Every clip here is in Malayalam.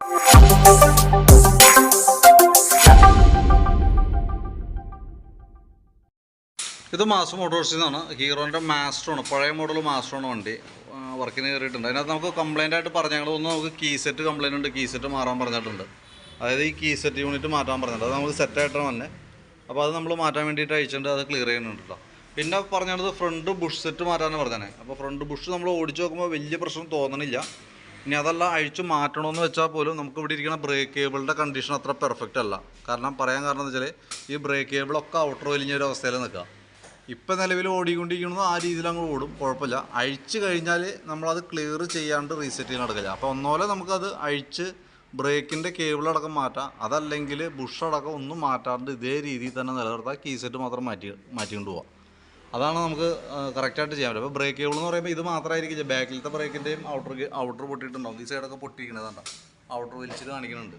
ഇത് മാസ് മോട്ടോഴ്സിൽ നിന്നാണ് ഹീറോന്റെ മാസ്റ്ററാണ്. പഴയ മോഡൽ മാസ്റ്ററാണ് വണ്ടി. വർക്കിന് കയറിയിട്ടുണ്ട്. അതിനകത്ത് നമുക്ക് കംപ്ലൈന്റ് ആയിട്ട് പറഞ്ഞാൽ ഒന്ന് നമുക്ക് കീ സെറ്റ് കംപ്ലൈന്റ് ഉണ്ട്. കീ സെറ്റ് മാറാൻ പറഞ്ഞിട്ടുണ്ട്. അതായത് ഈ കീ സെറ്റ് യൂണിറ്റ് മാറ്റാൻ പറഞ്ഞിട്ടുണ്ട്. അത് നമുക്ക് സെറ്റായിട്ടാണ് തന്നെ അപ്പോൾ അത് നമ്മൾ മാറ്റാൻ വേണ്ടിയിട്ട് അയച്ചിട്ടുണ്ട്. അത് ക്ലിയർ ചെയ്യുന്നുണ്ട് കേട്ടോ പിന്നെ പറഞ്ഞത് ഫ്രണ്ട് ബുഷ് സെറ്റ് മാറ്റാനാണ് പറഞ്ഞത് അപ്പോൾ ഫ്രണ്ട് ബുഷ് നമ്മൾ ഓടിച്ച് നോക്കുമ്പോൾ വലിയ പ്രശ്നം തോന്നണില്ല. ഇനി അതെല്ലാം അഴിച്ചു മാറ്റണമെന്ന് വെച്ചാൽ പോലും നമുക്ക് ഇവിടെ ഇരിക്കുന്ന ബ്രേക്ക് കേബിളിന്റെ കണ്ടീഷൻ അത്ര പെർഫെക്റ്റ് അല്ല. കാരണം പറയാൻ കാരണം എന്താ വെച്ചാൽ ഈ ബ്രേക്ക് കേബിളൊക്കെ ഔട്ടർ വലിഞ്ഞ ഒരു അവസ്ഥയിൽ നിൽക്കുക ഇപ്പം നിലവിൽ ഓടിക്കൊണ്ടിരിക്കുന്നത് ആ രീതിയിൽ അങ്ങ് ഓടും. കുഴപ്പമില്ല. അഴിച്ചു കഴിഞ്ഞാൽ നമ്മളത് ക്ലിയർ ചെയ്യാണ്ട് റീസെറ്റ് ചെയ്യാൻ നടക്കില്ല. അപ്പോൾ ഒന്നോലെ നമുക്കത് അഴിച്ച് ബ്രേക്കിന്റെ കേബിളടക്കം മാറ്റാം. അതല്ലെങ്കിൽ ബുഷടക്കം ഒന്നും മാറ്റാണ്ട് ഇതേ രീതിയിൽ തന്നെ നിലനിർത്താം കീ സെറ്റ് മാത്രം മാറ്റി മാറ്റിക്കൊണ്ട് പോവാം. അതാണ് നമുക്ക് കറക്റ്റായിട്ട് ചെയ്യാൻ പറ്റും. അപ്പോൾ ബ്രേക്ക് കേബിൾ എന്ന് പറയുമ്പോൾ ഇത് മാത്രമായിരിക്കും ബാക്കിലത്തെ ബ്രേക്കിന്റെയും ഔട്ടർ ഔട്ടർ പൊട്ടിയിട്ടുണ്ടാവും. ഈ സൈഡൊക്കെ പൊട്ടിയിരിക്കണതുണ്ടോ ഔട്ടർ വലിച്ചിട്ട് കാണിക്കുന്നുണ്ട്.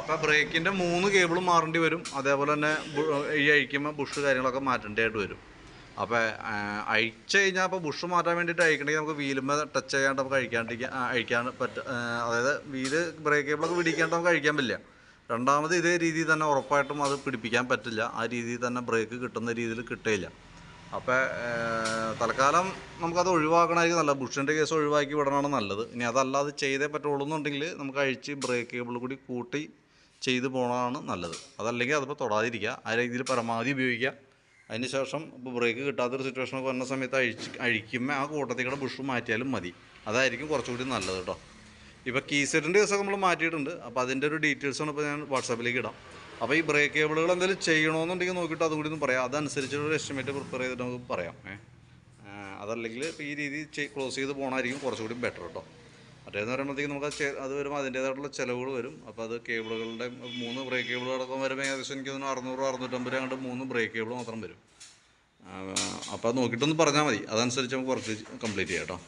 അപ്പോൾ ബ്രേക്കിന്റെ മൂന്ന് കേബിളും മാറേണ്ടി വരും. അതേപോലെ തന്നെ ഈ അഴിക്കുമ്പോൾ ബുഷ് കാര്യങ്ങളൊക്കെ മാറ്റേണ്ടതായിട്ട് വരും. അപ്പോൾ അഴിച്ചു കഴിഞ്ഞാൽ അപ്പോൾ ബുഷ് മാറ്റാൻ വേണ്ടിയിട്ട് അഴിക്കണമെങ്കിൽ നമുക്ക് വീലുമ്പോൾ ടച്ച് ചെയ്യാണ്ട് നമുക്ക് അഴിക്കാണ്ടിരിക്കാൻ അഴിക്കാൻ പറ്റ അതായത് വീൽ ബ്രേക്ക് കേബിളൊക്കെ പിടിക്കാണ്ട് നമുക്ക് അഴിക്കാൻ പറ്റില്ല. രണ്ടാമത് ഇതേ രീതിയിൽ തന്നെ ഉറപ്പായിട്ടും അത് പിടിപ്പിക്കാൻ പറ്റില്ല. ആ രീതിയിൽ തന്നെ ബ്രേക്ക് കിട്ടുന്ന രീതിയിൽ കിട്ടില്ല അപ്പോൾ തൽക്കാലം നമുക്കത് ഒഴിവാക്കണമായിരിക്കും. നല്ലത് ബുഷിന്റെ കേസ് ഒഴിവാക്കി വിടണമാണ് നല്ലത്. ഇനി അതല്ലാതെ ചെയ്തേ പറ്റുള്ളൂ എന്നുണ്ടെങ്കിൽ നമുക്ക് അഴിച്ച് ബ്രേക്ക് കേബിൾ കൂടി കൂട്ടി ചെയ്ത് പോകണതാണ് നല്ലത്. അതല്ലെങ്കിൽ അതിപ്പോൾ തൊടാതിരിക്കുക. ആ രീതിയിൽ പരമാവധി ഉപയോഗിക്കുക. അതിന് ശേഷം ഇപ്പോൾ ബ്രേക്ക് കിട്ടാത്തൊരു സിറ്റുവേഷനൊക്കെ വരുന്ന സമയത്ത് അഴിച്ച് അഴിക്കുമ്പോൾ ആ കൂട്ടത്തിൽ കൂടെ ബുഷ് മാറ്റിയാലും മതി. അതായിരിക്കും കുറച്ചുകൂടി നല്ലത് കേട്ടോ. ഇപ്പോൾ കീസെറ്റിന്റെ കേസൊക്കെ നമ്മൾ മാറ്റിയിട്ടുണ്ട്. അപ്പോൾ അതിന്റെ ഒരു ഡീറ്റെയിൽസാണ് ഇപ്പോൾ ഞാൻ വാട്സാപ്പിലേക്ക് ഇടാം. അപ്പോൾ ഈ ബ്രേക്ക് കേബിളുകൾ എന്തെങ്കിലും ചെയ്യണമെന്നുണ്ടെങ്കിൽ നോക്കിയിട്ട് അതുകൂടി ഒന്ന് പറയാം. ഒരു എസ്റ്റിമേറ്റ് പ്രിപ്പയർ ചെയ്തിട്ട് നമുക്ക് പറയാം. അതല്ലെങ്കിൽ ഇപ്പോൾ ഈ രീതി ക്ലോസ് ചെയ്ത് പോകണമായിരിക്കും കുറച്ചുകൂടി ബെറ്റർ കേട്ടോ മറ്റേന്ന് പറയുമ്പോഴത്തേക്കും നമുക്ക് അത് വരുമ്പോൾ അതിന്റേതായിട്ടുള്ള ചിലവുകൾ വരും. അപ്പോൾ അത് കേബിളുകളുടെ മൂന്ന് ബ്രേക്ക് കേബിളുകളടക്കം വരുമ്പോൾ ഏകദേശം എനിക്ക് തോന്നുന്നു അറുന്നൂറ് അറുന്നൂറ്റമ്പത് അങ്ങോട്ട് മൂന്ന് ബ്രേക്ക് കേബിൾ മാത്രം വരും. അപ്പോൾ അത് നോക്കിയിട്ടൊന്ന് പറഞ്ഞാൽ മതി. അതനുസരിച്ച് നമുക്ക് കുറച്ച് കംപ്ലീറ്റ് ചെയ്യാം കേട്ടോ